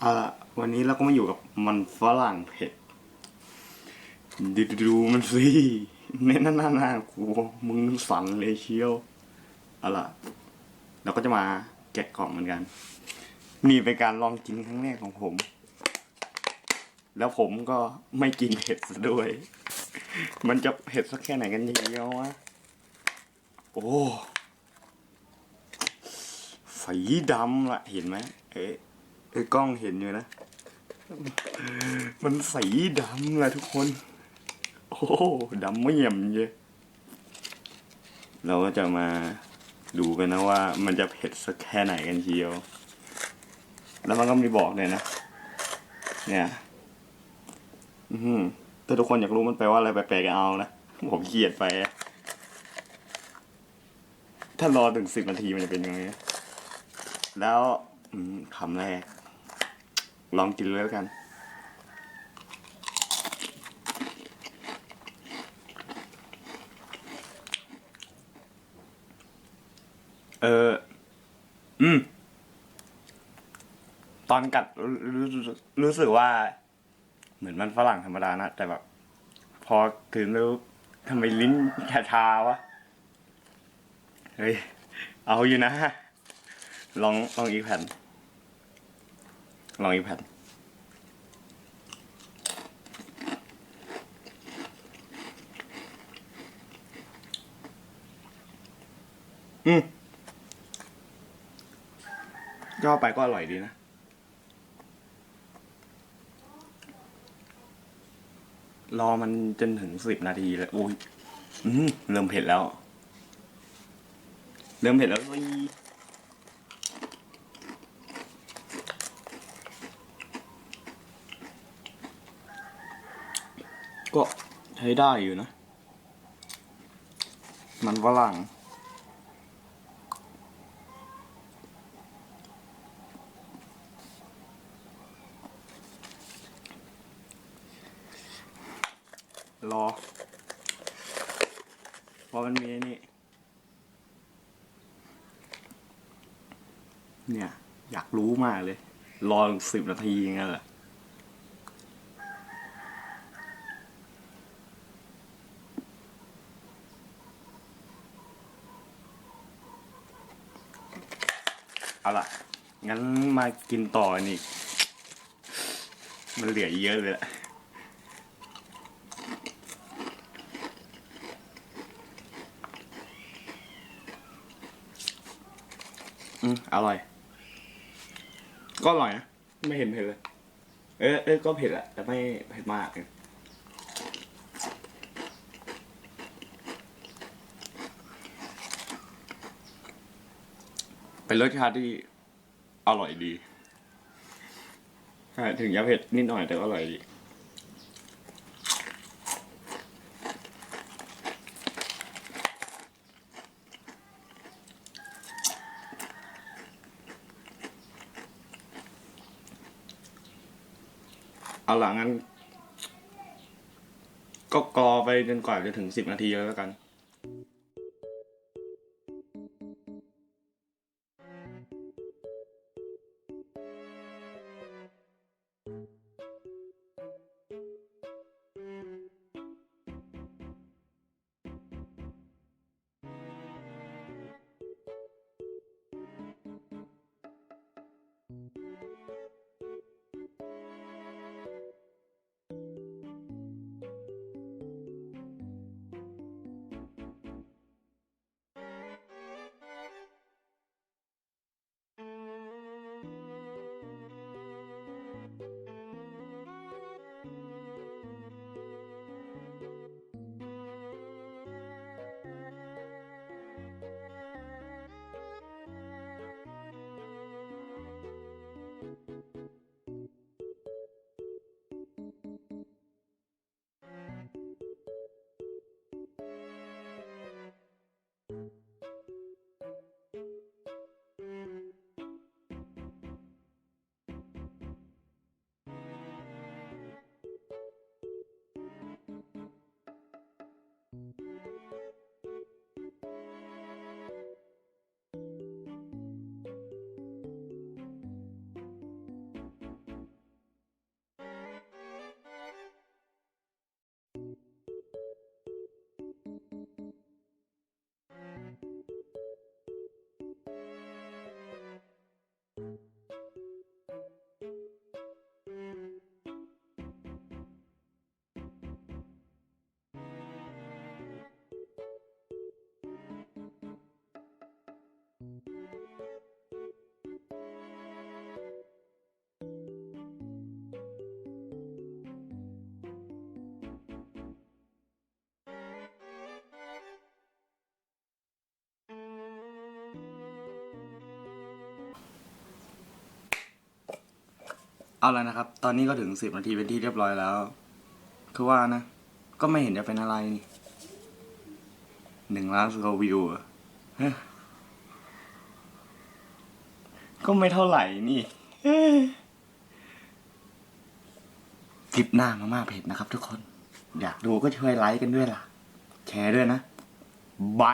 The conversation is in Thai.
เอาละวันนี้เราก็มาอยู่กับมันฝรั่งเผ็ดดูดูมันสิเน้นหน้าหน้าหน้ากูมึงสั่นเลยเชียวเอาละเราก็จะมาแกะกล่องเหมือนกัน นี่เป็นการลองกินครั้งแรกของผม แล้วผมก็ไม่กินเผ็ดซะด้วย มันจะเผ็ดสักแค่ไหนกันเชียววะโอ้สีดำละเห็นไหมเอ๊ะ เอ้ยกล้องเห็นอยู่นะ มันสีดำเลยทุกคน โอ้ดำไม่เยี่ยมเยอะเราก็จะมาดูกันนะว่า มันจะเผ็ดสักแค่ไหนกันเชียว แล้วมันก็มีบอกเลยนะ เนี่ย อือถ้าทุกคนอยากรู้มันแปลว่าอะไรแปลกๆก็เอานะ ผมเขียดไป ถ้ารอถึงสิบนาทีมันจะเป็นยังไง แล้วคำแรก ลองกินเลยแล้วกัน เออ อืม ตอนกัดรู้รู้รู้สึกว่า เหมือนมันฝรั่งธรรมดานะ แต่แบบ พอถึงแล้วทำไมลิ้นชาชาวะ เฮ้ย เอาอยู่นะ ลองลองอีกแผ่น ลองอีกแผ่นอืมย่อไปก็อร่อยดีนะ รอมันจนถึงสิบนาทีแล้วอุ้ยอืมเริ่มเผ็ดแล้ว เริ่มเผ็ดแล้วสิ ก็ใช้ได้อยู่นะ มันฝรั่งรอเพราะมันมีนี่เนี่ย อยากรู้มากเลย รอสิบนาทีอย่างเงี้ยแหละ เอาล่ะ งั้นมากินต่อนี่ มันเหลือเยอะเลยแหละอืมอร่อย ก็อร่อยนะ ไม่เห็นเผ็ดเลย เออเออก็เผ็ดอะแต่ไม่เผ็ดมากเลย เป็นรสชาติที่อร่อยดีใช่ถึงจะเผ็ดนิดหน่อยแต่ก็อร่อยดีเอาหลังงั้น ก็กรอไปจนกว่าจะถึงสิบนาทีแล้วกัน เอาแล้วนะครับ ตอนนี้ก็ถึงสิบนาทีเป็นที่เรียบร้อยแล้ว คือว่านะ ก็ไม่เห็นจะเป็นอะไรนี่หนึ่งล้านสกวิวก็ไม่เท่าไหร่นี่คลิปหน้ามาม่าเผ็ดนะครับทุกคน อยากดูก็ช่วยไลค์กันด้วยล่ะ แชร์ด้วยนะบาย